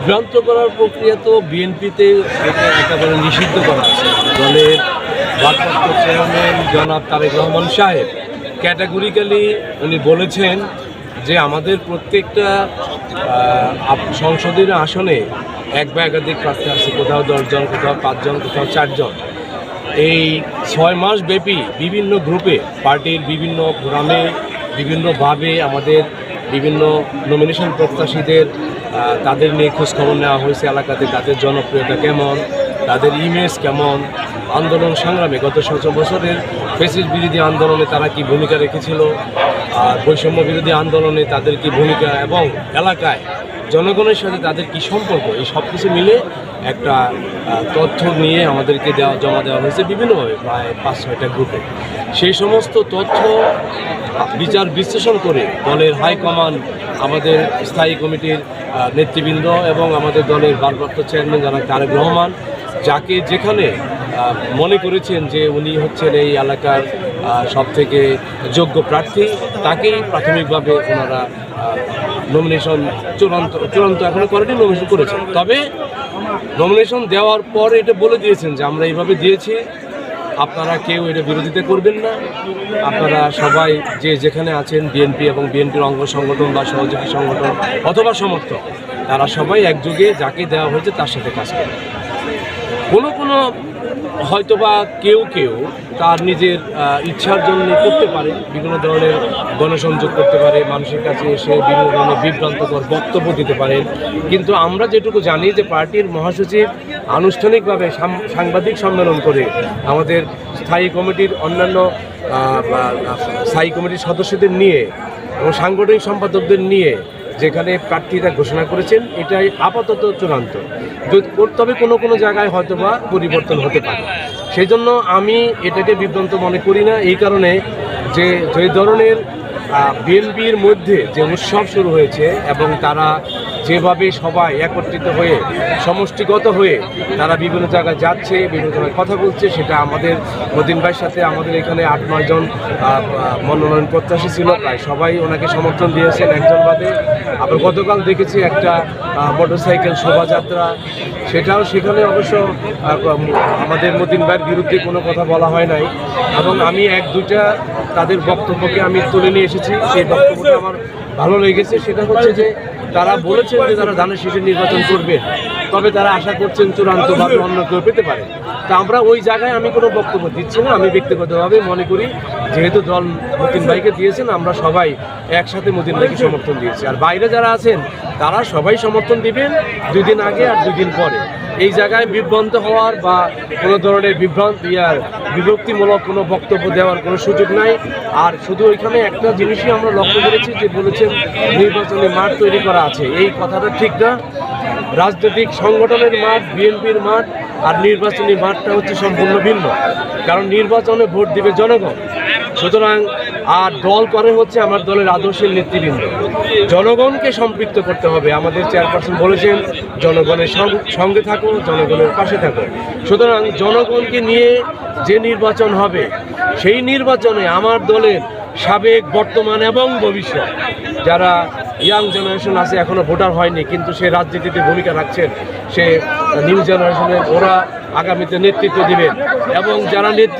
বিভ্রান্ত করার প্রক্রিয়া তো বিএনপিতে এটা একেবারে নিষিদ্ধ করা আছে। দলের ভারপ্রাপ্ত চেয়ারম্যান জনাব তারেক রহমান সাহেব ক্যাটাগরিক্যালি উনি বলেছেন যে আমাদের প্রত্যেকটা সংসদীয় আসনে এক বা একাধিক প্রার্থী আছে, কোথাও দশজন, কোথাও পাঁচজন, কোথাও চারজন। এই ছয় মাস ব্যাপী বিভিন্ন গ্রুপে, পার্টির বিভিন্ন ফোরামে, বিভিন্নভাবে আমাদের বিভিন্ন নমিনেশন প্রত্যাশীদের তাদের নিয়ে খোঁজখবর নেওয়া হয়েছে এলাকাতে, তাদের জনপ্রিয়তা কেমন, তাদের ইমেজ কেমন, আন্দোলন সংগ্রামে গত সতেরো বছরের ফেসিস বিরোধী আন্দোলনে তারা কি ভূমিকা রেখেছিল, আর বৈষম্য বিরোধী আন্দোলনে তাদের কি ভূমিকা, এবং এলাকায় জনগণের সাথে তাদের কি সম্পর্ক? এই সব কিছু মিলে একটা তথ্য নিয়ে আমাদেরকে দেওয়া, জমা দেওয়া হয়েছে বিভিন্নভাবে, প্রায় পাঁচ, ছয়টা গ্রুপে সেই সমস্ত তথ্য, বিচার বিশ্লেষণ করে দলের হাইকমান্ড আমাদের স্থায়ী কমিটির নেতৃবৃন্দ এবং আমাদের দলের ভারপ্রাপ্ত চেয়ারম্যান যারা তারেক রহমান, যাকে যেখানে মনে করেছেন যে উনি হচ্ছেন এই এলাকার সবথেকে যোগ্য প্রার্থী, তাকেই প্রাথমিকভাবে ওনারা নমিনেশন চূড়ান্ত চূড়ান্ত এখনও করেনি নমিনেশন করেছেন তবে নমিনেশন দেওয়ার পর এটা বলে দিয়েছেন যে আমরা এইভাবে দিয়েছি, আপনারা কেউ এটা বিরোধিতা করবেন না। আপনারা সবাই যে যেখানে আছেন বিএনপি এবং বিএনপির অঙ্গ সংগঠন বা সহযোগী সংগঠন অথবা সমর্থক, তারা সবাই একযোগে যাকে দেওয়া হয়েছে তার সাথে কাজ করে কোনো কোনো হয়তোবা কেউ কেউ তার নিজের ইচ্ছার জন্য করতে পারে, বিভিন্ন ধরনের গণসংযোগ করতে পারে, মানুষের কাছে এসে বিভিন্ন ধরনের বিভ্রান্তকর বক্তব্য দিতে পারেন কিন্তু আমরা যেটুকু জানি যে পার্টির মহাসচিব আনুষ্ঠানিকভাবে সাংবাদিক সম্মেলন করে আমাদের স্থায়ী কমিটির অন্যান্য স্থায়ী কমিটির সদস্যদের নিয়ে এবং সাংগঠনিক সম্পাদকদের নিয়ে যেখানে প্রার্থীরা ঘোষণা করেছেন, এটাই আপাতত চূড়ান্ত। তবে কোনো কোনো জায়গায় হয়তো বা পরিবর্তন হতে পারে। সেই জন্য আমি এটাকে বিভ্রান্ত মনে করি না। এই কারণে যে যে ধরনের বিএনপির মধ্যে যে উৎসব শুরু হয়েছে এবং তারা যেভাবে সবাই একত্রিত হয়ে, সমষ্টিগত হয়ে তারা বিভিন্ন জায়গায় যাচ্ছে, বিভিন্ন জায়গায় কথা বলছে, সেটা আমাদের মদিন ভাইয়ের সাথে আমাদের এখানে আট নয়জন মনোনয়ন প্রত্যাশী ছিল, প্রায় সবাই ওনাকে সমর্থন দিয়েছেন একজন বাদে। আবার গতকাল দেখেছি একটা মোটরসাইকেল শোভাযাত্রা, সেটাও সেখানে অবশ্য আমাদের মদিন ভাইয়ের বিরুদ্ধে কোনো কথা বলা হয় নাই। এবং আমি এক, দুইটা তাদের বক্তব্যকে আমি তুলে নিয়ে এসেছি। সেই বক্তব্যটা আমার ভালো লেগেছে। সেটা হচ্ছে যে, তারা বলেছেন যে তারা ধানের শীষের নির্বাচন করবেন তবে তারা আশা করছেন চূড়ান্তভাবে অন্য কেউ পেতে পারে। তা আমরা ওই জায়গায় আমি কোনো বক্তব্য দিচ্ছি না, আমি ব্যক্তিগতভাবে মনে করি যেহেতু দল মতিন ভাইকে দিয়েছেন, আমরা সবাই একসাথে মতিন ভাইকে সমর্থন দিয়েছি। আর বাইরে যারা আছেন, তারা সবাই সমর্থন দিবেন দুই দিন আগে আর দুই দিন পরে। এই জায়গায় বিভ্রান্ত হওয়ার বা কোনো ধরনের বিভ্রান্ত ইয়ার বিভক্তিমূলক কোনো বক্তব্য দেওয়ার কোনো সুযোগ নাই। আর শুধু ওইখানে একটা জিনিসই আমরা লক্ষ্য করেছি যে বলেছেন নির্বাচনী মাঠ তৈরি করা আছে। এই কথাটা ঠিক না। রাজনৈতিক সংগঠনের মাঠ, বিএনপির মাঠ আর নির্বাচনী মাঠটা হচ্ছে সম্পূর্ণ ভিন্ন। কারণ নির্বাচনে ভোট দিবে জনগণ। সুতরাং আর দল করে হচ্ছে আমার দলের আদর্শের নেতৃবৃন্দ। জনগণকে সম্পৃক্ত করতে হবে। আমাদের চেয়ারপারসন বলেছেন, জনগণের সঙ্গে থাকো, জনগণের পাশে থাকো। সুতরাং জনগণকে নিয়ে যে নির্বাচন হবে, সেই নির্বাচনে আমার দলের সাবেক, বর্তমান এবং ভবিষ্যৎ। যারা ইয়াং জেনারেশন আছে, এখনও ভোটার হয়নি, কিন্তু সে রাজনীতিতে ভূমিকা রাখছেন, সে নিউ জেনারেশনের ওরা আগামীতে নেতৃত্ব দিবেন। এবং যারা নেতৃত্ব